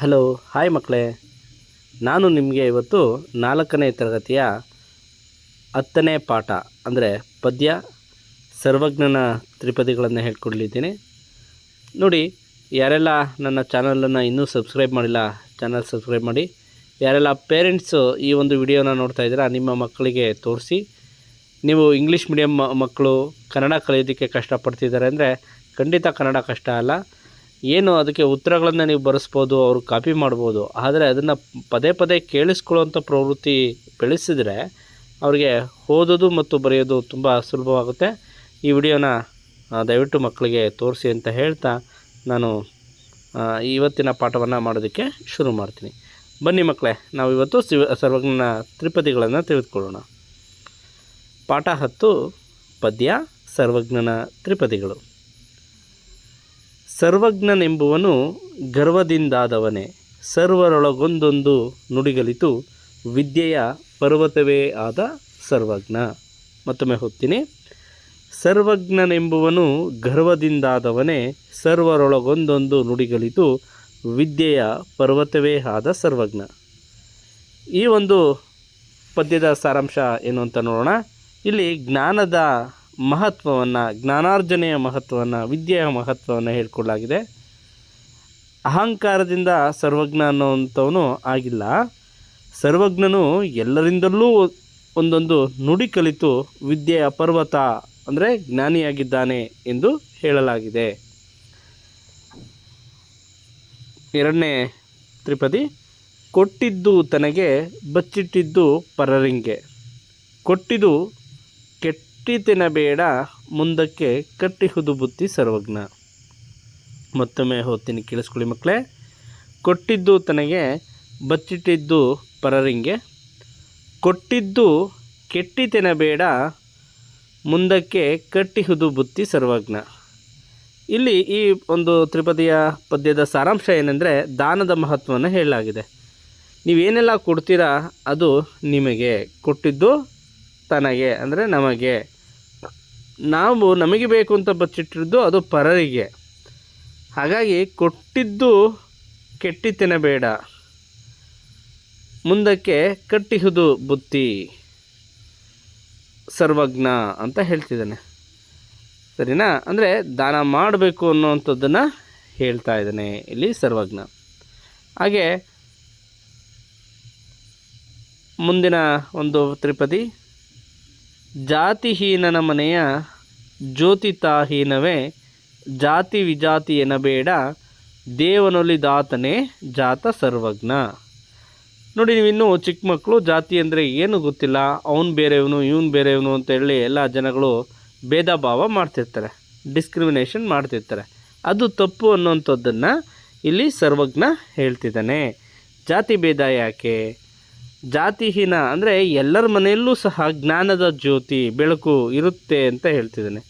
Hello, hi ಮಕ್ಕಳೇ. ನಾನು ನಿಮಗೆ ಇವತ್ತು ನಾಲ್ಕನೇ ತರಗತಿಯ ಹತ್ತನೇ ಪಾಠ, ಅಂದರೆ ಪದ್ಯ, ಸರ್ವಜ್ಞನ ತ್ರಿಪದಿಗಳನ್ನು ಹೇಳ್ಕೊಡ್ಲಿದ್ದೀನಿ. ನೋಡಿ, ಯಾರೆಲ್ಲ ನನ್ನ ಚಾನಲನ್ನು ಇನ್ನೂ ಸಬ್ಸ್ಕ್ರೈಬ್ ಮಾಡಿಲ್ಲ, ಚಾನಲ್ ಸಬ್ಸ್ಕ್ರೈಬ್ ಮಾಡಿ. ಯಾರೆಲ್ಲ ಪೇರೆಂಟ್ಸು ಈ ಒಂದು ವಿಡಿಯೋನ ನೋಡ್ತಾ ಇದ್ದೀರಾ, ನಿಮ್ಮ ಮಕ್ಕಳಿಗೆ ತೋರಿಸಿ. ನೀವು ಇಂಗ್ಲೀಷ್ ಮೀಡಿಯಮ್ ಮಕ್ಕಳು ಕನ್ನಡ ಕಲಿಯೋದಕ್ಕೆ ಕಷ್ಟಪಡ್ತಿದ್ದಾರೆ ಅಂದರೆ ಖಂಡಿತ ಕನ್ನಡ ಕಷ್ಟ ಅಲ್ಲ. ಏನು ಅದಕ್ಕೆ ಉತ್ತರಗಳನ್ನು ನೀವು ಬರೆಸ್ಬೋದು, ಅವರು ಕಾಪಿ ಮಾಡ್ಬೋದು, ಆದರೆ ಅದನ್ನು ಪದೇ ಪದೇ ಕೇಳಿಸ್ಕೊಳ್ಳೋವಂಥ ಪ್ರವೃತ್ತಿ ಬೆಳೆಸಿದರೆ ಅವರಿಗೆ ಓದೋದು ಮತ್ತು ಬರೆಯೋದು ತುಂಬ ಸುಲಭವಾಗುತ್ತೆ. ಈ ವಿಡಿಯೋನ ದಯವಿಟ್ಟು ಮಕ್ಕಳಿಗೆ ತೋರಿಸಿ ಅಂತ ಹೇಳ್ತಾ ನಾನು ಇವತ್ತಿನ ಪಾಠವನ್ನು ಮಾಡೋದಕ್ಕೆ ಶುರು ಮಾಡ್ತೀನಿ. ಬನ್ನಿ ಮಕ್ಕಳೇ, ನಾವು ಇವತ್ತು ಶಿವ ಸರ್ವಜ್ಞನ ತ್ರಿಪದಿಗಳನ್ನು ತಿಳಿದುಕೊಳ್ಳೋಣ. ಪಾಠ ಹತ್ತು, ಪದ್ಯ, ಸರ್ವಜ್ಞನ ತ್ರಿಪದಿಗಳು. ಸರ್ವಜ್ಞನೆಂಬುವನು ಗರ್ವದಿಂದಾದವನೇ. ಸರ್ವರೊಳಗೊಂದೊಂದು ನುಡಿಗಲಿತು. ವಿದ್ಯೆಯ ಪರ್ವತವೇ ಆದ ಸರ್ವಜ್ಞ. ಮತ್ತೊಮ್ಮೆ ಹೋಗ್ತೀನಿ. ಸರ್ವಜ್ಞನೆಂಬುವನು ಗರ್ವದಿಂದಾದವನೇ. ಸರ್ವರೊಳಗೊಂದೊಂದು ನುಡಿಗಲಿತು. ವಿದ್ಯೆಯ ಪರ್ವತವೇ ಆದ ಸರ್ವಜ್ಞ. ಈ ಒಂದು ಪದ್ಯದ ಸಾರಾಂಶ ಏನು ಅಂತ ನೋಡೋಣ. ಇಲ್ಲಿ ಜ್ಞಾನದ ಮಹತ್ವವನ್ನು, ಜ್ಞಾನಾರ್ಜನೆಯ ಮಹತ್ವವನ್ನು, ವಿದ್ಯೆಯ ಮಹತ್ವವನ್ನು ಹೇಳ್ಕೊಳ್ಳಾಗಿದೆ ಅಹಂಕಾರದಿಂದ ಸರ್ವಜ್ಞ ಅನ್ನುವಂಥವನು ಆಗಿಲ್ಲ. ಸರ್ವಜ್ಞನು ಎಲ್ಲರಿಂದಲೂ ಒಂದೊಂದು ನುಡಿ ಕಲಿತು ವಿದ್ಯೆಯ ಪರ್ವತ, ಅಂದರೆ ಜ್ಞಾನಿಯಾಗಿದ್ದಾನೆ ಎಂದು ಹೇಳಲಾಗಿದೆ. ಎರಡನೇ ತ್ರಿಪದಿ, ಕೊಟ್ಟಿದ್ದು ತನಗೆ ಬಚ್ಚಿಟ್ಟಿದ್ದು ಪರರಿಂಗೆ ಕೊಟ್ಟಿದ್ದು ಕೆಟ್ಟಿತಿನ ತಿನ್ನಬೇಡ ಮುಂದಕ್ಕೆ ಕಟ್ಟಿಹುದು ಬುತ್ತಿ ಸರ್ವಜ್ಞ. ಮತ್ತೊಮ್ಮೆ ಹೋತೀನಿ ಕೇಳಿಸ್ಕೊಳ್ಳಿ ಮಕ್ಕಳೇ. ಕೊಟ್ಟಿದ್ದು ತನಗೆ ಬಚ್ಚಿಟ್ಟಿದ್ದು ಪರರಿಂಗೆ ಕೊಟ್ಟಿದ್ದು ಕೆಟ್ಟಿ ತಿನ್ನಬೇಡ ಮುಂದಕ್ಕೆ ಕಟ್ಟಿಹುದು ಬುತ್ತಿ ಸರ್ವಜ್ಞ. ಇಲ್ಲಿ ಈ ಒಂದು ತ್ರಿಪದಿಯ ಪದ್ಯದ ಸಾರಾಂಶ ಏನೆಂದರೆ ದಾನದ ಮಹತ್ವವನ್ನು ಹೇಳಲಾಗಿದೆ. ನೀವೇನೆಲ್ಲ ಕೊಡ್ತೀರಾ ಅದು ನಿಮಗೆ. ಕೊಟ್ಟಿದ್ದು ತನಗೆ, ಅಂದರೆ ನಮಗೆ. ನಾವು ನಮಗೆ ಬೇಕು ಅಂತ ಬಚ್ಚಿಟ್ಟಿದ್ದು ಅದು ಪರರಿಗೆ. ಹಾಗಾಗಿ ಕೊಟ್ಟಿದ್ದು ಕೆಟ್ಟಿ ತಿನ್ನಬೇಡ ಮುಂದಕ್ಕೆ ಕಟ್ಟಿಹುದು ಬುತ್ತಿ. ಸರ್ವಜ್ಞ ಅಂತ ಹೇಳ್ತಿದ್ದಾನೆ. ಸರಿನಾ? ಅಂದರೆ ದಾನ ಮಾಡಬೇಕು ಅನ್ನೋವಂಥದ್ದನ್ನು ಹೇಳ್ತಾ ಇದ್ದಾನೆ ಇಲ್ಲಿ ಸರ್ವಜ್ಞ. ಹಾಗೆ ಮುಂದಿನ ಒಂದು ತ್ರಿಪದಿ ಜಾತಿಹೀನನ ಮನೆಯ ಜ್ಯೋತಿತಾಹೀನವೇ, ಜಾತಿ ವಿಜಾತಿ ಎನ್ನಬೇಡ ದೇವನೊಲಿದಾತನೇ ಜಾತ ಸರ್ವಜ್ಞ. ನೋಡಿ ನೀವು ಇನ್ನೂ ಚಿಕ್ಕ ಮಕ್ಕಳು, ಜಾತಿ ಅಂದರೆ ಏನು ಗೊತ್ತಿಲ್ಲ. ಅವನು ಬೇರೆಯವನು, ಇವನು ಬೇರೆಯವನು ಅಂತ ಹೇಳಿ ಎಲ್ಲ ಜನಗಳು ಭೇದ ಭಾವ ಮಾಡ್ತಿರ್ತಾರೆ, ಡಿಸ್ಕ್ರಿಮಿನೇಷನ್ ಮಾಡ್ತಿರ್ತಾರೆ. ಅದು ತಪ್ಪು ಅನ್ನೋಂಥದ್ದನ್ನು ಇಲ್ಲಿ ಸರ್ವಜ್ಞ ಹೇಳ್ತಿದ್ದಾನೆ. ಜಾತಿ ಭೇದ ಯಾಕೆ? ಜಾತಿಹೀನ ಅಂದರೆ ಎಲ್ಲರ ಮನೆಯಲ್ಲೂ ಸಹ ಜ್ಞಾನದ ಜ್ಯೋತಿ, ಬೆಳಕು ಇರುತ್ತೆ ಅಂತ ಹೇಳ್ತಿದ್ದಾನೆ.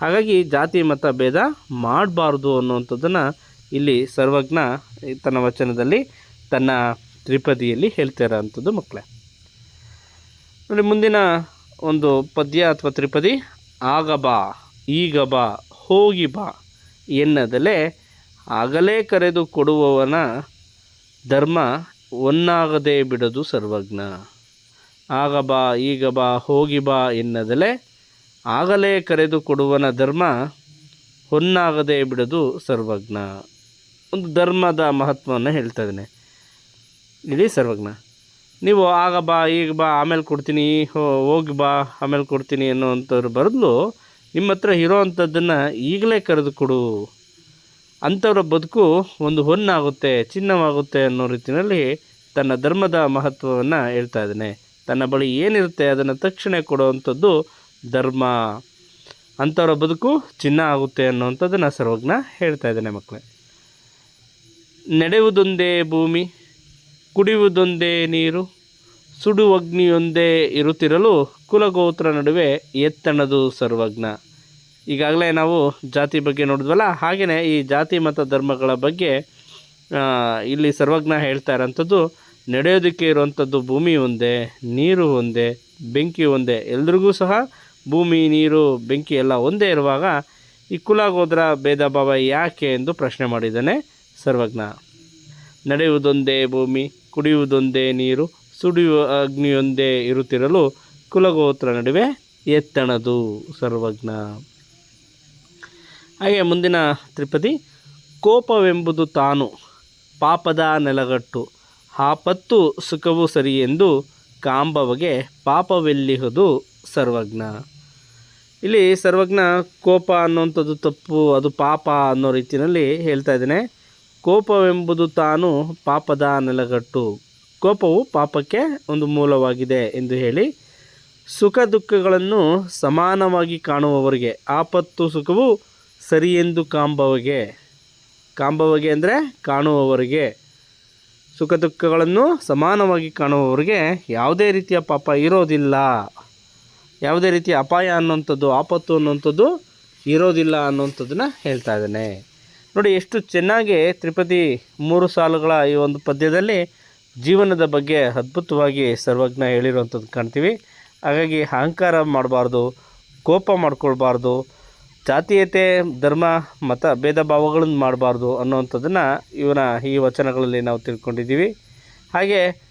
ಹಾಗಾಗಿ ಜಾತಿ ಮತ ಭೇದ ಮಾಡಬಾರ್ದು ಅನ್ನುವಂಥದ್ದನ್ನು ಇಲ್ಲಿ ಸರ್ವಜ್ಞ ತನ್ನ ವಚನದಲ್ಲಿ, ತನ್ನ ತ್ರಿಪದಿಯಲ್ಲಿ ಹೇಳ್ತಾ ಅಂಥದ್ದು ಮಕ್ಕಳೇ. ನೋಡಿ, ಮುಂದಿನ ಒಂದು ಪದ್ಯ ಅಥವಾ ತ್ರಿಪದಿ ಆಗ ಬಾ ಈಗ ಬಾ ಹೋಗಿ ಬಾ ಎನ್ನದಲೇ ಆಗಲೇ ಕರೆದು ಕೊಡುವವನ ಧರ್ಮ ಒನ್ನಾಗದೇ ಬಿಡದು ಸರ್ವಜ್ಞ. ಆಗ ಬಾ, ಈಗ ಬಾ, ಹೋಗಿ ಬಾ ಎನ್ನದಲೇ ಆಗಲೇ ಕರೆದು ಕೊಡುವನ ಧರ್ಮ ಹೊನ್ನಾಗದೇ ಬಿಡದು ಸರ್ವಜ್ಞ. ಒಂದು ಧರ್ಮದ ಮಹತ್ವವನ್ನು ಹೇಳ್ತಾ ಇದ್ದೇನೆ. ಇಡೀ ಸರ್ವಜ್ಞ. ನೀವು ಆಗ ಬಾ, ಈಗ ಬಾ, ಆಮೇಲೆ ಕೊಡ್ತೀನಿ ಹೋಗಿ ಬಾ, ಆಮೇಲೆ ಕೊಡ್ತೀನಿ ಅನ್ನೋವಂಥವ್ರ ಬದಲು ನಿಮ್ಮ ಹತ್ರ ಇರೋ ಅಂಥದ್ದನ್ನು ಈಗಲೇ ಕರೆದು ಕೊಡು. ಅಂಥವ್ರ ಬದುಕು ಒಂದು ಹೊನ್ನಾಗುತ್ತೆ, ಚಿನ್ನವಾಗುತ್ತೆ ಅನ್ನೋ ರೀತಿಯಲ್ಲಿ ತನ್ನ ಧರ್ಮದ ಮಹತ್ವವನ್ನು ಹೇಳ್ತಾ ಇದ್ದಾನೆ. ತನ್ನ ಬಳಿ ಏನಿರುತ್ತೆ ಅದನ್ನು ತಕ್ಷಣ ಕೊಡುವಂಥದ್ದು ಧರ್ಮ. ಅಂಥವರ ಬದುಕು ಚಿನ್ನ ಆಗುತ್ತೆ ಅನ್ನೋವಂಥದ್ದನ್ನು ಸರ್ವಜ್ಞ ಹೇಳ್ತಾ ಇದ್ದಾನೆ ಮಕ್ಕಳೇ. ನಡೆಯುವುದೊಂದೇ ಭೂಮಿ, ಕುಡಿಯುವುದೊಂದೇ ನೀರು, ಸುಡುವಗ್ನಿಯೊಂದೇ ಇರುತ್ತಿರಲು ಕುಲಗೋತ್ರ ನಡುವೆ ಎತ್ತಣದು ಸರ್ವಜ್ಞ. ಈಗಾಗಲೇ ನಾವು ಜಾತಿ ಬಗ್ಗೆ ನೋಡಿದ್ವಲ್ಲ ಹಾಗೆಯೇ ಈ ಜಾತಿ ಮತ ಧರ್ಮಗಳ ಬಗ್ಗೆ ಇಲ್ಲಿ ಸರ್ವಜ್ಞ ಹೇಳ್ತಾ ಇರೋಂಥದ್ದು, ನಡೆಯೋದಕ್ಕೆ ಇರುವಂಥದ್ದು ಭೂಮಿ ಒಂದೇ, ನೀರು ಒಂದೇ, ಬೆಂಕಿ ಒಂದೇ, ಎಲ್ರಿಗೂ ಸಹ ಭೂಮಿ, ನೀರು, ಬೆಂಕಿ ಎಲ್ಲ ಒಂದೇ ಇರುವಾಗ ಈ ಕುಲಾಗೋದ್ರ ಭೇದ ಭಾವ ಯಾಕೆ ಎಂದು ಪ್ರಶ್ನೆ ಮಾಡಿದ್ದಾನೆ ಸರ್ವಜ್ಞ. ನಡೆಯುವುದೊಂದೇ ಭೂಮಿ, ಕುಡಿಯುವುದೊಂದೇ ನೀರು, ಸುಡಿಯುವ ಅಗ್ನಿಯೊಂದೇ ಇರುತ್ತಿರಲು ಕುಲಗೋತ್ರ ನಡುವೆ ಎತ್ತಣದು ಸರ್ವಜ್ಞ. ಹಾಗೆ ಮುಂದಿನ ತ್ರಿಪದಿ, ಕೋಪವೆಂಬುದು ತಾನು, ಪಾಪದ ನೆಲಗಟ್ಟು. ಆಪತ್ತು ಸುಖವು ಸರಿ ಎಂದು ಕಾಂಬವಗೆ ಪಾಪವೆಲ್ಲಿಹುದು ಸರ್ವಜ್ಞ. ಇಲ್ಲಿ ಸರ್ವಜ್ಞ ಕೋಪ ಅನ್ನುವಂಥದ್ದು ತಪ್ಪು, ಅದು ಪಾಪ ಅನ್ನೋ ರೀತಿಯಲ್ಲಿ ಹೇಳ್ತಾ ಇದ್ದೇನೆ. ಕೋಪವೆಂಬುದು ತಾನು ಪಾಪದ ನೆಲಗಟ್ಟು. ಕೋಪವು ಪಾಪಕ್ಕೆ ಒಂದು ಮೂಲವಾಗಿದೆ ಎಂದು ಹೇಳಿ, ಸುಖ ದುಃಖಗಳನ್ನು ಸಮಾನವಾಗಿ ಕಾಣುವವರಿಗೆ ಆಪತ್ತು ಸುಖವು ಸರಿ ಎಂದು ಕಾಂಬವಗೆ ಕಾಂಬವಗೆ ಅಂದರೆ ಕಾಣುವವರಿಗೆ, ಸುಖ ದುಃಖಗಳನ್ನು ಸಮಾನವಾಗಿ ಕಾಣುವವರಿಗೆ ಯಾವುದೇ ರೀತಿಯ ಪಾಪ ಇರೋದಿಲ್ಲ. ಯಾವುದೇ ರೀತಿಯ ಅಪಾಯ ಅನ್ನುವಂಥದ್ದು, ಆಪತ್ತು ಅನ್ನುವಂಥದ್ದು ಇರೋದಿಲ್ಲ ಅನ್ನುವಂಥದ್ದನ್ನ ಹೇಳ್ತಾ ಇದ್ದಾನೆ. ನೋಡಿ, ಎಷ್ಟು ಚೆನ್ನಾಗಿ ತ್ರಿಪದಿ ಮೂರು ಸಾಲುಗಳ ಈ ಒಂದು ಪದ್ಯದಲ್ಲಿ ಜೀವನದ ಬಗ್ಗೆ ಅದ್ಭುತವಾಗಿ ಸರ್ವಜ್ಞ ಹೇಳಿರುವಂಥದ್ದು ಕಾಣ್ತೀವಿ. ಹಾಗಾಗಿ ಅಹಂಕಾರ ಮಾಡಬಾರ್ದು, ಕೋಪ ಮಾಡ್ಕೊಳ್ಬಾರ್ದು ಜಾತೀಯತೆ, ಧರ್ಮ ಮತ ಭೇದ ಭಾವಗಳನ್ನು ಮಾಡಬಾರ್ದು ಅನ್ನೋವಂಥದ್ದನ್ನು ಇವನ ಈ ವಚನಗಳಲ್ಲಿ ನಾವು ತಿಳ್ಕೊಂಡಿದ್ದೀವಿ. ಹಾಗೆ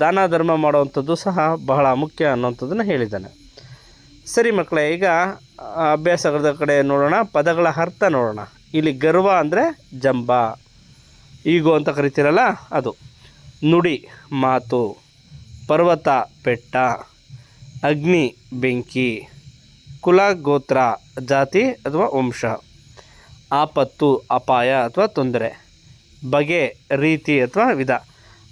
ದಾನ, ಧರ್ಮ ಮಾಡುವಂಥದ್ದು ಸಹ ಬಹಳ ಮುಖ್ಯ ಅನ್ನೋವಂಥದ್ದನ್ನು ಹೇಳಿದ್ದಾನೆ. ಸರಿ ಮಕ್ಕಳೇ, ಈಗ ಅಭ್ಯಾಸಗಳ ಕಡೆ ನೋಡೋಣ, ಪದಗಳ ಅರ್ಥ ನೋಡೋಣ. ಇಲ್ಲಿ ಗರ್ವ ಅಂದರೆ ಜಂಬ. ಈಗೋ ಅಂತ ಕರಿತೀರಲ್ಲ, ಅದು. ನುಡಿ, ಮಾತು. ಪರ್ವತ, ಬೆಟ್ಟ. ಅಗ್ನಿ, ಬೆಂಕಿ. ಕುಲ ಗೋತ್ರ ಜಾತಿ ಅಥವಾ ವಂಶ. ಆಪತ್ತು, ಅಪಾಯ ಅಥವಾ ತೊಂದರೆ. ಬಗೆ, ರೀತಿ ಅಥವಾ ವಿಧ.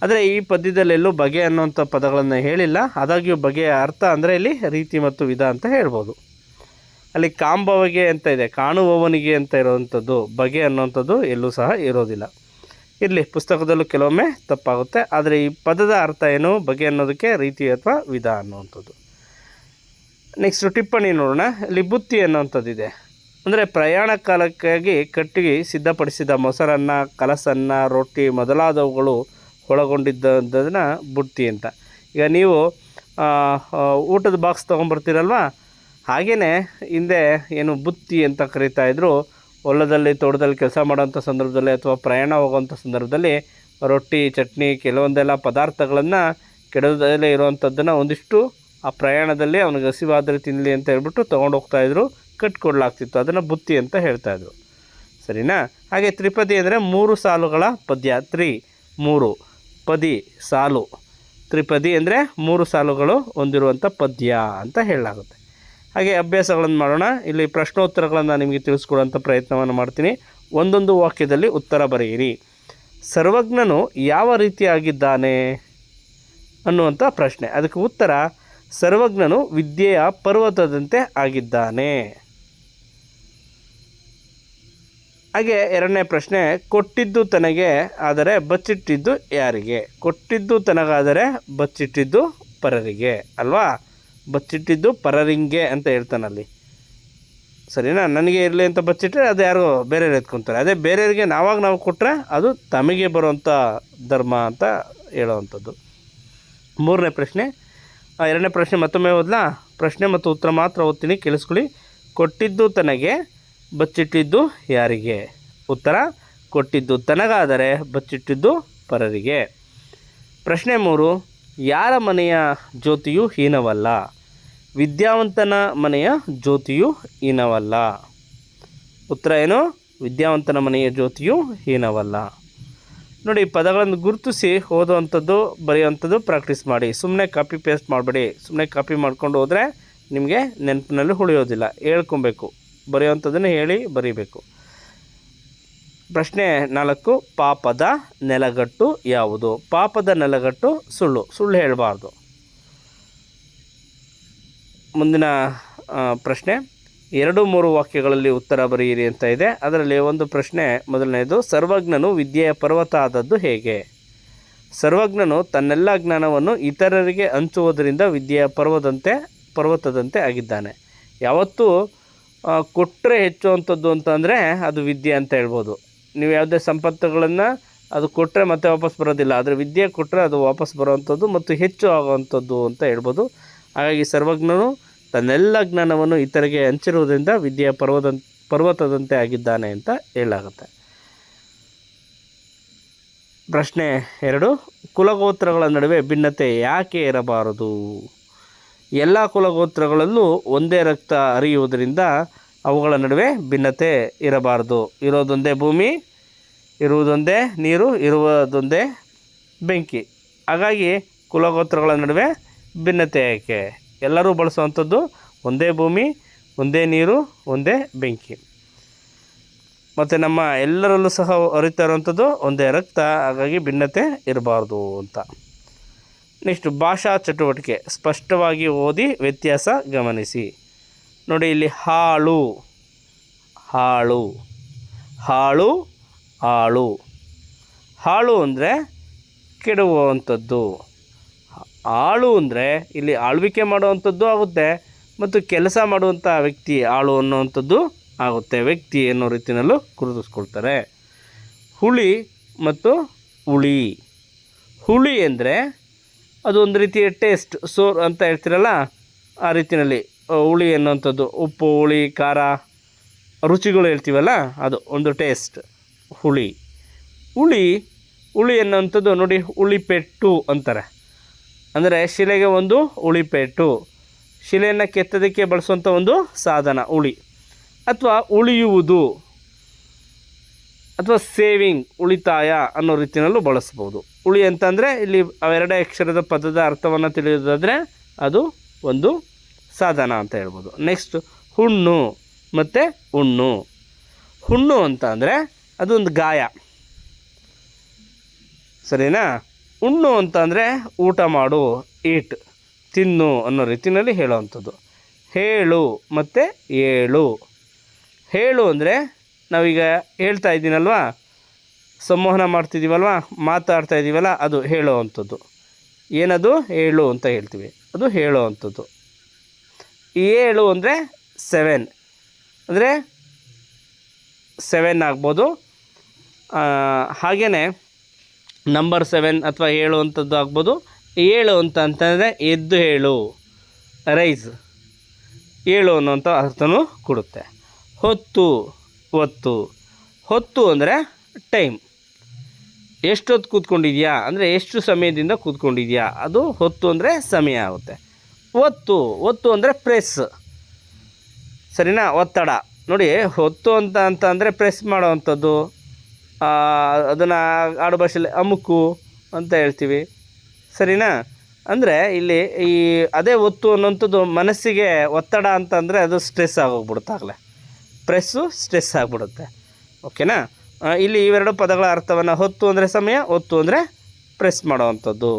ಆದರೆ ಈ ಪದ್ಯದಲ್ಲೆಲ್ಲೂ ಬಗೆ ಅನ್ನುವಂಥ ಪದಗಳನ್ನು ಹೇಳಿಲ್ಲ. ಆದಾಗ್ಯೂ ಬಗೆಯ ಅರ್ಥ ಅಂದರೆ ಇಲ್ಲಿ ರೀತಿ ಮತ್ತು ವಿಧ ಅಂತ ಹೇಳ್ಬೋದು. ಅಲ್ಲಿ ಕಾಂಬವಗೆ ಅಂತ ಇದೆ, ಕಾಣುವವನಿಗೆ ಅಂತ ಇರುವಂಥದ್ದು, ಬಗೆ ಅನ್ನುವಂಥದ್ದು ಎಲ್ಲೂ ಸಹ ಇರೋದಿಲ್ಲ. ಇರಲಿ, ಪುಸ್ತಕದಲ್ಲೂ ಕೆಲವೊಮ್ಮೆ ತಪ್ಪಾಗುತ್ತೆ. ಆದರೆ ಈ ಪದದ ಅರ್ಥ ಏನು? ಬಗೆ ಅನ್ನೋದಕ್ಕೆ ರೀತಿ ಅಥವಾ ವಿಧ ಅನ್ನುವಂಥದ್ದು. ನೆಕ್ಸ್ಟ್ ಟಿಪ್ಪಣಿ ನೋಡೋಣ. ಇಲ್ಲಿ ಬುತ್ತಿ ಅನ್ನುವಂಥದ್ದಿದೆ ಅಂದರೆ ಪ್ರಯಾಣ ಕಾಲಕ್ಕಾಗಿ ಕಟ್ಟಿಗೆ ಸಿದ್ಧಪಡಿಸಿದ ಮೊಸರನ್ನ, ಕಲಸನ್ನ, ರೊಟ್ಟಿ ಮೊದಲಾದವುಗಳು ಒಳಗೊಂಡಿದ್ದದನ್ನು ಬುತ್ತಿ ಅಂತ. ಈಗ ನೀವು ಊಟದ ಬಾಕ್ಸ್ ತೊಗೊಂಬರ್ತೀರಲ್ವ? ಹಾಗೆಯೇ ಹಿಂದೆ ಏನು ಬುತ್ತಿ ಅಂತ ಕರೀತಾ ಇದ್ರು. ಹೊಲದಲ್ಲಿ, ತೋಟದಲ್ಲಿ ಕೆಲಸ ಮಾಡೋಂಥ ಸಂದರ್ಭದಲ್ಲಿ ಅಥವಾ ಪ್ರಯಾಣ ಹೋಗೋಂಥ ಸಂದರ್ಭದಲ್ಲಿ ರೊಟ್ಟಿ, ಚಟ್ನಿ, ಕೆಲವೊಂದೆಲ್ಲ ಪದಾರ್ಥಗಳನ್ನು ಕೆಡದಲ್ಲೇ ಇರುವಂಥದ್ದನ್ನು ಒಂದಿಷ್ಟು ಆ ಪ್ರಯಾಣದಲ್ಲಿ ಅವನಿಗೆ ಹಸಿವಾದರೆ ತಿನ್ನಲಿ ಅಂತ ಹೇಳ್ಬಿಟ್ಟು ತೊಗೊಂಡು ಹೋಗ್ತಾಯಿದ್ರು ಕಟ್ಕೊಡ್ಲಾಗ್ತಿತ್ತು ಅದನ್ನು ಬುತ್ತಿ ಅಂತ ಹೇಳ್ತಾಯಿದ್ರು ಸರಿನಾ? ಹಾಗೆ ತ್ರಿಪದಿ ಅಂದರೆ ಮೂರು ಸಾಲುಗಳ ಪದ್ಯ. ತ್ರಿ, ಮೂರು, ಪದಿ, ಸಾಲು. ತ್ರಿಪದಿ ಅಂದರೆ ಮೂರು ಸಾಲುಗಳು ಹೊಂದಿರುವಂಥ ಪದ್ಯ ಅಂತ ಹೇಳಲಾಗುತ್ತೆ. ಹಾಗೆ ಅಭ್ಯಾಸಗಳನ್ನು ಮಾಡೋಣ. ಇಲ್ಲಿ ಪ್ರಶ್ನೋತ್ತರಗಳನ್ನು ನಿಮಗೆ ತಿಳಿಸ್ಕೊಡುವಂಥ ಪ್ರಯತ್ನವನ್ನು ಮಾಡ್ತೀನಿ. ಒಂದೊಂದು ವಾಕ್ಯದಲ್ಲಿ ಉತ್ತರ ಬರೆಯಿರಿ. ಸರ್ವಜ್ಞನು ಯಾವ ರೀತಿಯಾಗಿದ್ದಾನೆ ಅನ್ನುವಂಥ ಪ್ರಶ್ನೆ. ಅದಕ್ಕೆ ಉತ್ತರ ಸರ್ವಜ್ಞನು ವಿದ್ಯೆಯ ಪರ್ವತದಂತೆ ಆಗಿದ್ದಾನೆ. ಹಾಗೆ ಎರಡನೇ ಪ್ರಶ್ನೆ, ಕೊಟ್ಟಿದ್ದು ತನಗೆ ಆದರೆ ಬಚ್ಚಿಟ್ಟಿದ್ದು ಯಾರಿಗೆ? ಕೊಟ್ಟಿದ್ದು ತನಗಾದರೆ ಬಚ್ಚಿಟ್ಟಿದ್ದು ಪರರಿಗೆ, ಅಲ್ವಾ? ಬಚ್ಚಿಟ್ಟಿದ್ದು ಪರರಿಂಗೆ ಅಂತ ಹೇಳ್ತಾನಲ್ಲಿ ಸರಿನಾ? ನನಗೆ ಇರಲಿ ಅಂತ ಬಚ್ಚಿಟ್ರೆ ಅದು ಯಾರು ಬೇರೆಯವ್ರು ಎತ್ಕೊತಾರೆ. ಅದೇ ಬೇರೆಯವರಿಗೆ ನಾವಾಗ ನಾವು ಕೊಟ್ಟರೆ ಅದು ತಮಗೆ ಬರುವಂಥ ಧರ್ಮ ಅಂತ ಹೇಳುವಂಥದ್ದು. ಮೂರನೇ ಪ್ರಶ್ನೆ ಎರಡನೇ ಪ್ರಶ್ನೆ ಮತ್ತೊಮ್ಮೆ ಓದ್ಲಾ? ಪ್ರಶ್ನೆ ಮತ್ತು ಉತ್ತರ ಮಾತ್ರ ಓದ್ತೀನಿ, ಕೇಳಿಸ್ಕೊಳ್ಳಿ. ಕೊಟ್ಟಿದ್ದು ತನಗೆ, ಬಚ್ಚಿಟ್ಟಿದ್ದು ಯಾರಿಗೆ? ಉತ್ತರ, ಕೊಟ್ಟಿದ್ದು ತನಗಾದರೆ, ಬಚ್ಚಿಟ್ಟಿದ್ದು ಪರರಿಗೆ. ಪ್ರಶ್ನೆ ಮೂರು, ಯಾರ ಮನೆಯ ಜ್ಯೋತಿಯು ಹೀನವಲ್ಲ? ವಿದ್ಯಾವಂತನ ಮನೆಯ ಜ್ಯೋತಿಯು ಹೀನವಲ್ಲ. ಉತ್ತರ ಏನು? ವಿದ್ಯಾವಂತನ ಮನೆಯ ಜ್ಯೋತಿಯು ಹೀನವಲ್ಲ. ನೋಡಿ ಪದಗಳನ್ನು ಗುರುತಿಸಿ ಓದುವಂಥದ್ದು, ಬರೆಯುವಂಥದ್ದು ಪ್ರಾಕ್ಟೀಸ್ ಮಾಡಿ. ಸುಮ್ಮನೆ ಕಾಪಿ ಪೇಸ್ಟ್ ಮಾಡಬೇಡಿ. ಸುಮ್ಮನೆ ಕಾಪಿ ಮಾಡ್ಕೊಂಡು ಹೋದರೆ ನಿಮಗೆ ನೆನಪಿನಲ್ಲಿ ಉಳಿಯೋದಿಲ್ಲ. ಹೇಳ್ಕೊಬೇಕು. ಬರೆಯುವಂಥದ್ದನ್ನು ಹೇಳಿ ಬರೀಬೇಕು. ಪ್ರಶ್ನೆ ನಾಲ್ಕು, ಪಾಪದ ನೆಲಗಟ್ಟು ಯಾವುದು? ಪಾಪದ ನೆಲಗಟ್ಟು ಸುಳ್ಳು. ಸುಳ್ಳು ಹೇಳಬಾರ್ದು. ಮುಂದಿನ ಪ್ರಶ್ನೆ. ಎರಡು ಮೂರು ವಾಕ್ಯಗಳಲ್ಲಿ ಉತ್ತರ ಬರೆಯಿರಿ ಅಂತ ಇದೆ. ಅದರಲ್ಲಿ ಒಂದು ಪ್ರಶ್ನೆ ಮೊದಲನೆಯದು ಸರ್ವಜ್ಞನು ವಿದ್ಯೆಯ ಪರ್ವತ ಆದದ್ದು ಹೇಗೆ? ಸರ್ವಜ್ಞನು ತನ್ನೆಲ್ಲ ಜ್ಞಾನವನ್ನು ಇತರರಿಗೆ ಹಂಚುವುದರಿಂದ ವಿದ್ಯೆಯ ಪರ್ವದಂತೆ, ಪರ್ವತದಂತೆ ಆಗಿದ್ದಾನೆ. ಯಾವತ್ತೂ ಕೊಟ್ಟರೆ ಹೆಚ್ಚು ಅಂಥದ್ದು ಅಂತಂದರೆ ಅದು ವಿದ್ಯೆ ಅಂತ ಹೇಳ್ಬೋದು. ನೀವು ಯಾವುದೇ ಸಂಪತ್ತುಗಳನ್ನು ಅದು ಕೊಟ್ಟರೆ ಮತ್ತೆ ವಾಪಸ್ ಬರೋದಿಲ್ಲ. ಆದರೆ ವಿದ್ಯೆ ಕೊಟ್ಟರೆ ಅದು ವಾಪಸ್ ಬರುವಂಥದ್ದು ಮತ್ತು ಹೆಚ್ಚು ಆಗುವಂಥದ್ದು ಅಂತ ಹೇಳ್ಬೋದು. ಹಾಗಾಗಿ ಸರ್ವಜ್ಞನು ತನ್ನೆಲ್ಲ ಜ್ಞಾನವನ್ನು ಇತರಿಗೆ ಹಂಚಿರುವುದರಿಂದ ವಿದ್ಯೆಯ ಪರ್ವತ ಪರ್ವತದಂತೆ ಆಗಿದ್ದಾನೆ ಅಂತ ಹೇಳಲಾಗುತ್ತೆ. ಪ್ರಶ್ನೆ ಎರಡು, ಕುಲಗೋತ್ರಗಳ ನಡುವೆ ಭಿನ್ನತೆ ಯಾಕೆ ಇರಬಾರದು? ಎಲ್ಲ ಕುಲಗೋತ್ರಗಳಲ್ಲೂ ಒಂದೇ ರಕ್ತ ಹರಿಯುವುದರಿಂದ ಅವುಗಳ ನಡುವೆ ಭಿನ್ನತೆ ಇರಬಾರದು. ಇರೋದೊಂದೇ ಭೂಮಿ, ಇರುವುದೊಂದೇ ನೀರು, ಇರುವುದೊಂದೇ ಬೆಂಕಿ. ಹಾಗಾಗಿ ಕುಲಗೋತ್ರಗಳ ನಡುವೆ ಭಿನ್ನತೆ ಯಾಕೆ? ಎಲ್ಲರೂ ಬಳಸುವಂಥದ್ದು ಒಂದೇ ಭೂಮಿ, ಒಂದೇ ನೀರು, ಒಂದೇ ಬೆಂಕಿ. ಮತ್ತು ನಮ್ಮ ಎಲ್ಲರಲ್ಲೂ ಸಹ ಹರಿತಾ ಇರುವಂಥದ್ದು ಒಂದೇ ರಕ್ತ, ಹಾಗಾಗಿ ಭಿನ್ನತೆ ಇರಬಾರ್ದು ಅಂತ. ನೆಕ್ಸ್ಟ್ ಭಾಷಾ ಚಟುವಟಿಕೆ. ಸ್ಪಷ್ಟವಾಗಿ ಓದಿ ವ್ಯತ್ಯಾಸ ಗಮನಿಸಿ. ನೋಡಿ, ಇಲ್ಲಿ ಹಾಳು ಹಾಳು ಹಾಳು ಹಾಳು ಹಾಳು ಅಂದರೆ ಕೆಡುವಂಥದ್ದು. ಆಳು ಅಂದರೆ ಇಲ್ಲಿ ಆಳ್ವಿಕೆ ಮಾಡುವಂಥದ್ದು ಆಗುತ್ತೆ ಮತ್ತು ಕೆಲಸ ಮಾಡುವಂಥ ವ್ಯಕ್ತಿ ಆಳು ಅನ್ನುವಂಥದ್ದು ಆಗುತ್ತೆ. ವ್ಯಕ್ತಿ ಅನ್ನೋ ರೀತಿಯಲ್ಲೂ ಗುರುತಿಸ್ಕೊಳ್ತಾರೆ. ಹುಳಿ ಮತ್ತು ಹುಳಿ. ಹುಳಿ ಅಂದರೆ ಅದು ಒಂದು ರೀತಿಯ ಟೇಸ್ಟ್, ಸೋರ್ ಅಂತ ಹೇಳ್ತೀರಲ್ಲ, ಆ ರೀತಿಯಲ್ಲಿ ಹುಳಿ ಅನ್ನುವಂಥದ್ದು. ಉಪ್ಪು, ಹುಳಿ, ಖಾರ, ರುಚಿಗಳು ಹೇಳ್ತೀವಲ್ಲ, ಅದು ಒಂದು ಟೇಸ್ಟ್, ಹುಳಿ. ಹುಳಿ ಹುಳಿ ಅನ್ನೋಂಥದ್ದು ನೋಡಿ ಹುಳಿಪೆಟ್ಟು ಅಂತಾರೆ. ಅಂದರೆ ಶಿಲೆಗೆ ಒಂದು ಉಳಿಪೇಟು. ಶಿಲೆಯನ್ನು ಕೆತ್ತೋದಕ್ಕೆ ಬಳಸುವಂಥ ಒಂದು ಸಾಧನ, ಉಳಿ. ಅಥವಾ ಉಳಿಯುವುದು. ಅಥವಾ ಸೇವಿಂಗ್, ಉಳಿತಾಯ ಅನ್ನೋ ರೀತಿಯಲ್ಲೂ ಬಳಸ್ಬೋದು. ಉಳಿ ಅಂತಂದರೆ ಇಲ್ಲಿ ಅವೆರಡೇ ಅಕ್ಷರದ ಪದದ ಅರ್ಥವನ್ನು ತಿಳಿಯೋದಾದರೆ ಅದು ಒಂದು ಸಾಧನ ಅಂತ ಹೇಳ್ಬೋದು. ನೆಕ್ಸ್ಟ್ ಹುಣ್ಣು ಮತ್ತು ಹುಣ್ಣು ಹುಣ್ಣು ಅಂತ ಅದು ಅದೊಂದು ಗಾಯ. ಸರಿನಾ? ಉಣ್ಣು ಅಂತ ಅಂದರೆ ಊಟ ಮಾಡು ಈಟ್ ತಿನ್ನು ಅನ್ನೋ ರೀತಿಯಲ್ಲಿ ಹೇಳುವಂಥದ್ದು. ಹೇಳು ಮತ್ತು ಏಳು. ಹೇಳು ಅಂದರೆ ನಾವೀಗ ಹೇಳ್ತಾ ಇದ್ದೀನಲ್ವಾ? ಸಂವಹನ ಮಾಡ್ತಿದ್ದೀವಲ್ವಾ? ಮಾತಾಡ್ತಾ ಇದ್ದೀವಲ್ಲ, ಅದು ಹೇಳುವಂಥದ್ದು. ಏನದು? ಹೇಳು ಅಂತ ಹೇಳ್ತೀವಿ. ಅದು ಹೇಳುವಂಥದ್ದು. ಏಳು ಅಂದರೆ ಸೆವೆನ್ ಅಂದರೆ ಸೆವೆನ್ ಆಗ್ಬೋದು. ಹಾಗೆಯೇ ನಂಬರ್ ಸೆವೆನ್ ಅಥವಾ ಏಳು ಅಂಥದ್ದು ಆಗ್ಬೋದು. ಏಳು ಅಂತ ಅಂತಂದರೆ ಎದ್ದು ಹೇಳು. ರೈಸ್ ಏಳು ಅನ್ನೋಂಥ ಅರ್ಥನೂ ಕೊಡುತ್ತೆ. ಹೊತ್ತು ಹೊತ್ತು ಹೊತ್ತು ಅಂದರೆ ಟೈಮ್ ಎಷ್ಟೊತ್ತು ಕೂತ್ಕೊಂಡಿದ್ಯಾ? ಅಂದರೆ ಎಷ್ಟು ಸಮಯದಿಂದ ಕೂತ್ಕೊಂಡಿದ್ಯಾ? ಅದು ಹೊತ್ತು ಅಂದರೆ ಸಮಯ ಆಗುತ್ತೆ. ಒತ್ತು ಒತ್ತು ಅಂದರೆ ಪ್ರೆಸ್ ಸರಿನಾ? ಒತ್ತಡ. ನೋಡಿ, ಹೊತ್ತು ಅಂತ ಅಂತ ಅಂದರೆ ಪ್ರೆಸ್ ಮಾಡೋವಂಥದ್ದು. ಅದನ್ನು ಆಡು ಭಾಷೆಯಲ್ಲಿ ಅಮುಕು ಅಂತ ಹೇಳ್ತೀವಿ. ಸರಿನಾ? ಅಂದರೆ ಇಲ್ಲಿ ಈ ಅದೇ ಒತ್ತು ಅನ್ನೋಂಥದ್ದು ಮನಸ್ಸಿಗೆ ಒತ್ತಡ ಅಂತಂದರೆ ಅದು ಸ್ಟ್ರೆಸ್ ಆಗೋಗ್ಬಿಡುತ್ತಾಗಲೇ ಪ್ರೆಸ್ಸು ಸ್ಟ್ರೆಸ್ ಆಗಿಬಿಡುತ್ತೆ. ಓಕೆನಾ ಇಲ್ಲಿ ಇವೆರಡು ಪದಗಳ ಅರ್ಥವನ್ನು ಹೊತ್ತು ಅಂದರೆ ಸಮಯ, ಒತ್ತು ಅಂದರೆ ಪ್ರೆಸ್ ಮಾಡೋವಂಥದ್ದು.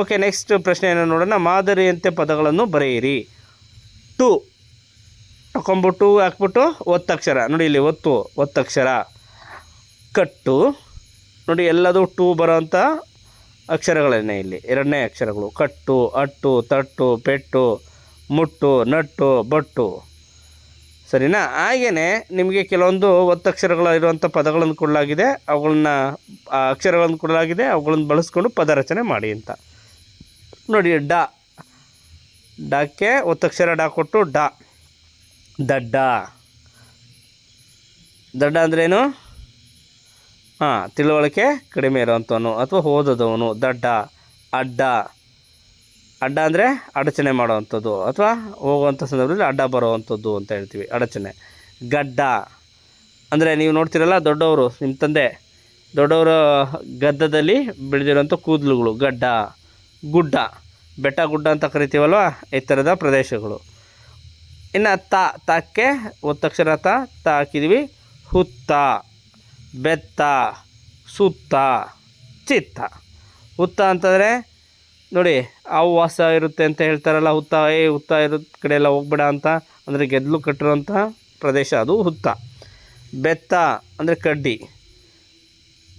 ಓಕೆ ನೆಕ್ಸ್ಟ್ ಪ್ರಶ್ನೆಯನ್ನು ನೋಡೋಣ. ಮಾದರಿಯಂತೆ ಪದಗಳನ್ನು ಬರೆಯಿರಿ. ಟು. ತಗೊಂಬಿಟ್ಟು ಹಾಕ್ಬಿಟ್ಟು, ಒತ್ತಕ್ಷರ. ನೋಡಿ ಇಲ್ಲಿ ಒತ್ತು, ಒತ್ತಕ್ಷರ. ಕಟ್ಟು. ನೋಡಿ, ಎಲ್ಲದೂ ಟು ಬರೋವಂಥ ಅಕ್ಷರಗಳೇನೆ ಇಲ್ಲಿ. ಎರಡನೇ ಅಕ್ಷರಗಳು. ಕಟ್ಟು, ಅಟ್ಟು, ತಟ್ಟು, ಪೆಟ್ಟು, ಮುಟ್ಟು, ನಟ್ಟು, ಬಟ್ಟು. ಸರಿನಾ? ಹಾಗೆಯೇ ನಿಮಗೆ ಕೆಲವೊಂದು ಒತ್ತಕ್ಷರಗಳು ಇರುವಂಥ ಪದಗಳನ್ನು ಕೊಡಲಾಗಿದೆ. ಅವುಗಳನ್ನ ಅಕ್ಷರಗಳನ್ನು ಕೊಡಲಾಗಿದೆ. ಅವುಗಳನ್ನು ಬಳಸ್ಕೊಂಡು ಪದ ರಚನೆ ಮಾಡಿ ಅಂತ. ನೋಡಿ, ಡ. ಡಕ್ಕೆ ಒತ್ತಕ್ಷರ ಡಾ ಕೊಟ್ಟು ಡ. ದಡ್ಡ. ದಡ್ಡ ಅಂದ್ರೇನು? ಹಾಂ, ತಿಳುವಳಿಕೆ ಕಡಿಮೆ ಇರೋವಂಥವನು ಅಥವಾ ಓದದವನು, ದಡ್ಡ, ಅಡ್ಡ. ಅಡ್ಡ ಅಂದರೆ ಅಡಚಣೆ ಮಾಡುವಂಥದ್ದು ಅಥವಾ ಹೋಗುವಂಥ ಸಂದರ್ಭದಲ್ಲಿ ಅಡ್ಡ ಬರುವಂಥದ್ದು ಅಂತ ಹೇಳ್ತೀವಿ, ಅಡಚಣೆ. ಗಡ್ಡ. ಅಂದರೆ ನೀವು ನೋಡ್ತಿರಲ್ಲ, ದೊಡ್ಡವರು, ನಿಮ್ಮ ತಂದೆ, ದೊಡ್ಡವರ ಗದ್ದದಲ್ಲಿ ಬೆಳೆದಿರುವಂಥ ಕೂದಲುಗಳು, ಗಡ್ಡ, ಗುಡ್ಡ. ಬೆಟ್ಟ, ಗುಡ್ಡ ಅಂತ ಕರಿತೀವಲ್ವ? ಎತ್ತರದ ಪ್ರದೇಶಗಳು. ಇನ್ನು ತ, ತಕ್ಕೆ, ಒತ್ತಕ್ಷರ ತ ತ ಹಾಕಿದ್ವಿ ಹುತ್ತ. ಬೆತ್ತ, ಸುತ್ತ, ಚಿತ್ತ. ಹುತ್ತ ಅಂತಂದರೆ ನೋಡಿ ಹಾವು ವಾಸ ಇರುತ್ತೆ ಅಂತ ಹೇಳ್ತಾರಲ್ಲ, ಹುತ್ತ, ಏ ಹುತ್ತ ಇರೋ ಕಡೆ ಎಲ್ಲ ಹೋಗ್ಬೇಡ ಅಂತ, ಅಂದರೆ ಗೆದ್ದಲು ಕಟ್ಟಿರೋಂಥ ಪ್ರದೇಶ ಅದು ಹುತ್ತ. ಬೆತ್ತ ಅಂದರೆ ಕಡ್ಡಿ.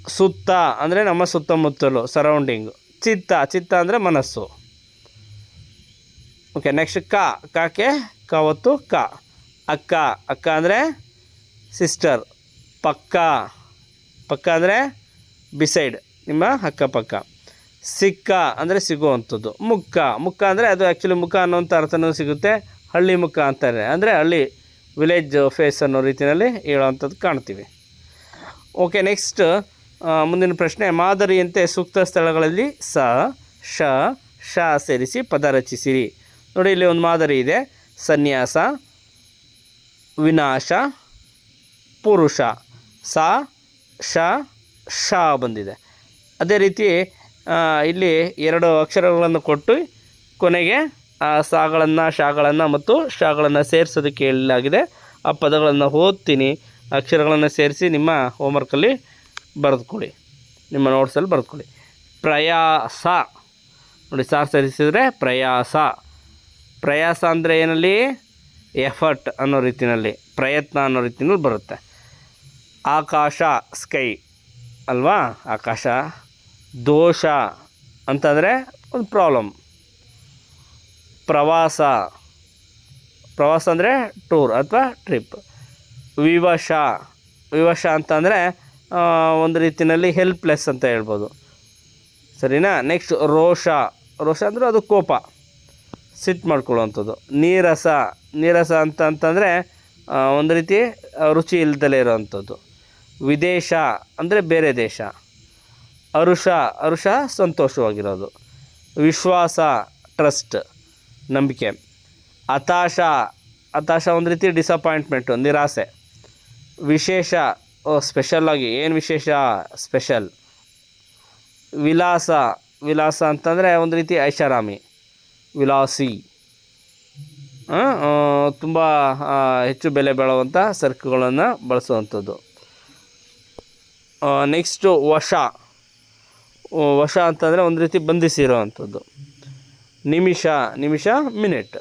ಸುತ್ತ ಅಂದರೆ ನಮ್ಮ ಸುತ್ತಮುತ್ತಲು ಸರೌಂಡಿಂಗು ಚಿತ್ತ ಚಿತ್ತ ಅಂದರೆ ಮನಸ್ಸು. ಓಕೆ ನೆಕ್ಸ್ಟ್ ಕ, ಕಾಕೆ ಕವತ್ತು ಕ. ಅಕ್ಕ ಅಕ್ಕ ಅಂದರೆ ಸಿಸ್ಟರ್ ಪಕ್ಕ. ಪಕ್ಕ ಅಂದರೆ ಬಿಸೈಡ್ ನಿಮ್ಮ ಅಕ್ಕಪಕ್ಕ. ಸಿಕ್ಕ ಅಂದರೆ ಸಿಗುವಂಥದ್ದು. ಮುಕ್ಕ ಮುಕ್ಕ ಅಂದರೆ ಅದು ಆ್ಯಕ್ಚುಲಿ ಮುಖ ಅನ್ನೋಂಥ ಅರ್ಥನೂ ಸಿಗುತ್ತೆ. ಹಳ್ಳಿ ಮುಖ ಅಂತಾರೆ. ಅಂದರೆ ಹಳ್ಳಿ ವಿಲೇಜ್ ಫೇಸ್ ಅನ್ನೋ ರೀತಿಯಲ್ಲಿ ಹೇಳೋವಂಥದ್ದು ಕಾಣ್ತೀವಿ. ಓಕೆ ನೆಕ್ಸ್ಟ್ ಮುಂದಿನ ಪ್ರಶ್ನೆ ಮಾದರಿಯಂತೆ ಸೂಕ್ತ ಸ್ಥಳಗಳಲ್ಲಿ ಸ, ಶ ಶ ಸೇರಿಸಿ ಪದ ರಚಿಸಿರಿ. ನೋಡಿ, ಇಲ್ಲಿ ಒಂದು ಮಾದರಿ ಇದೆ. ಸನ್ಯಾಸ, ವಿನಾಶ, ಪುರುಷ. ಸ ಶ ಶ ಬಂದಿದೆ. ಅದೇ ರೀತಿ ಇಲ್ಲಿ ಎರಡು ಅಕ್ಷರಗಳನ್ನು ಕೊಟ್ಟು ಕೊನೆಗೆ, ಆ, ಸಾಗಳನ್ನು, ಶಾಗಳನ್ನು ಮತ್ತು ಶಾಗಳನ್ನು ಸೇರಿಸೋದಕ್ಕೆ ಹೇಳಲಾಗಿದೆ. ಆ ಪದಗಳನ್ನು ಓದ್ತೀನಿ. ಅಕ್ಷರಗಳನ್ನು ಸೇರಿಸಿ ನಿಮ್ಮ ಹೋಮ್ವರ್ಕಲ್ಲಿ ಬರೆದುಕೊಳ್ಳಿ. ನಿಮ್ಮ ನೋಟ್ಸಲ್ಲಿ ಬರೆದುಕೊಳ್ಳಿ. ಪ್ರಯಾಸ. ನೋಡಿ, ಸಾರ್ ಸೇರಿಸಿದರೆ ಪ್ರಯಾಸ. ಪ್ರಯಾಸ ಅಂದರೆ ಏನಲ್ಲಿ? ಎಫರ್ಟ್ ಅನ್ನೋ ರೀತಿಯಲ್ಲಿ ಪ್ರಯತ್ನ ಅನ್ನೋ ರೀತಿಯಲ್ಲಿ ಬರುತ್ತೆ. ಆಕಾಶ ಸ್ಕೈ ಅಲ್ವಾ? ಆಕಾಶ ದೋಷ ಅಂತಂದರೆ ಒಂದು ಪ್ರಾಬ್ಲಮ್ ಪ್ರವಾಸ. ಪ್ರವಾಸ ಅಂದರೆ ಟೂರ್ ಅಥವಾ ಟ್ರಿಪ್ ವಿವಶ. ವಿವಶ ಅಂತಂದರೆ ಒಂದು ರೀತಿಯಲ್ಲಿ ಹೆಲ್ಪ್ಲೆಸ್ ಅಂತ ಹೇಳ್ಬೋದು. ಸರಿನಾ? ನೆಕ್ಸ್ಟ್ ರೋಷ. ರೋಷ ಅಂದರೆ ಅದು ಕೋಪ. ಸಿಟ್ ಮಾಡ್ಕೊಳ್ಳುವಂಥದ್ದು. ನೀರಸ. ನೀರಸ ಅಂತಂತಂದರೆ ಒಂದು ರೀತಿ ರುಚಿ ಇಲ್ದಲೇ ಇರೋವಂಥದ್ದು. ವಿದೇಶ ಅಂದರೆ ಬೇರೆ ದೇಶ. ಅರುಷ ಅರುಷ ಸಂತೋಷವಾಗಿರೋದು. ವಿಶ್ವಾಸ ಟ್ರಸ್ಟ್ ನಂಬಿಕೆ. ಹತಾಶ ಹತಾಶ ಒಂದು ರೀತಿ ಡಿಸಪಾಯಿಂಟ್ಮೆಂಟು ನಿರಾಸೆ. ವಿಶೇಷ, ಓ ಸ್ಪೆಷಲ್ಲಾಗಿ ಏನು ವಿಶೇಷ? ಸ್ಪೆಷಲ್ ವಿಲಾಸ ವಿಲಾಸ ಅಂತಂದರೆ ಒಂದು ರೀತಿ ಐಷಾರಾಮಿ. ವಿಲಾಸಿ. ತುಂಬ ಹೆಚ್ಚು ಬೆಲೆ ಬಾಳುವಂಥ ಸರಕುಗಳನ್ನು ಬಳಸುವಂಥದ್ದು. ನೆಕ್ಸ್ಟು ವಶ. ವಶ ಅಂತಂದರೆ ಒಂದು ರೀತಿ ಬಂಧಿಸಿರೋವಂಥದ್ದು. ನಿಮಿಷ ನಿಮಿಷ, ಮಿನಿಟ್.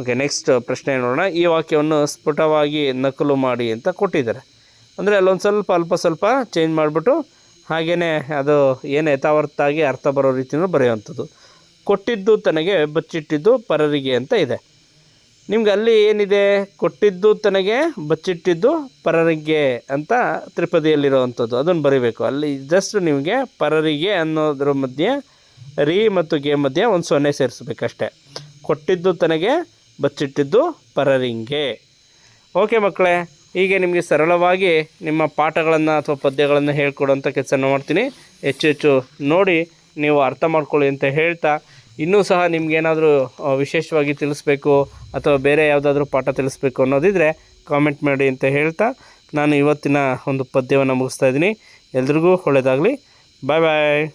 ಓಕೆ ನೆಕ್ಸ್ಟ್ ಪ್ರಶ್ನೆ ನೋಡೋಣ. ಈ ವಾಕ್ಯವನ್ನು ಸ್ಫುಟವಾಗಿ ನಕಲು ಮಾಡಿ ಅಂತ ಕೊಟ್ಟಿದ್ದಾರೆ. ಅಂದರೆ ಅಲ್ಲೊಂದು ಸ್ವಲ್ಪ, ಅಲ್ಪ ಸ್ವಲ್ಪ ಚೇಂಜ್ ಮಾಡಿಬಿಟ್ಟು ಹಾಗೆಯೇ ಅದು ಏನು ಯಥಾವತ್ತಾಗಿ ಅರ್ಥ ಬರೋ ರೀತಿಯೂ ಬರೆಯುವಂಥದ್ದು. ಕೊಟ್ಟಿದ್ದು ತನಗೆ ಬಚ್ಚಿಟ್ಟಿದ್ದು ಪರರಿಗೆ ಅಂತ ಇದೆ. ನಿಮ್ಗೆ ಅಲ್ಲಿ ಏನಿದೆ? ಕೊಟ್ಟಿದ್ದು ತನಗೆ, ಬಚ್ಚಿಟ್ಟಿದ್ದು ಪರರಿಗೆ ಅಂತ ತ್ರಿಪದಿಯಲ್ಲಿರುವಂಥದ್ದು. ಅದನ್ನು ಬರಿಬೇಕು. ಅಲ್ಲಿ ಜಸ್ಟ್ ನಿಮಗೆ ಪರರಿಗೆ ಅನ್ನೋದ್ರ ಮಧ್ಯೆ, ರೀ ಮತ್ತು ಗೆ ಮಧ್ಯೆ ಒಂದು ಸೊನ್ನೆ ಸೇರಿಸ್ಬೇಕಷ್ಟೆ. ಕೊಟ್ಟಿದ್ದು ತನಗೆ, ಬಚ್ಚಿಟ್ಟಿದ್ದು ಪರರಿಂಗೆ. ಓಕೆ ಮಕ್ಕಳೇ, ಹೀಗೆ ನಿಮಗೆ ಸರಳವಾಗಿ ನಿಮ್ಮ ಪಾಠಗಳನ್ನು ಅಥವಾ ಪದ್ಯಗಳನ್ನು ಹೇಳ್ಕೊಡೋಂಥ ಕೆಲಸ ಮಾಡ್ತೀನಿ. ಹೆಚ್ಚು ಹೆಚ್ಚು ನೋಡಿ, ನೀವು ಅರ್ಥ ಮಾಡ್ಕೊಳ್ಳಿ ಅಂತ ಹೇಳ್ತಾ ಇನ್ನೂ ಸಹ ನಿಮಗೇನಾದರೂ ವಿಶೇಷವಾಗಿ ತಿಳಿಸ್ಬೇಕು ಅಥವಾ ಬೇರೆ ಯಾವುದಾದ್ರೂ ಪಾಠ ತಿಳಿಸ್ಬೇಕು ಅನ್ನೋದಿದ್ದರೆ ಕಾಮೆಂಟ್ ಮಾಡಿ ಅಂತ ಹೇಳ್ತಾ ನಾನು ಇವತ್ತಿನ ಒಂದು ಪದ್ಯವನ್ನು ಮುಗಿಸ್ತಾ ಇದ್ದೀನಿ. ಎಲ್ರಿಗೂ ಒಳ್ಳೆಯದಾಗಲಿ ಬಾಯ್ ಬಾಯ್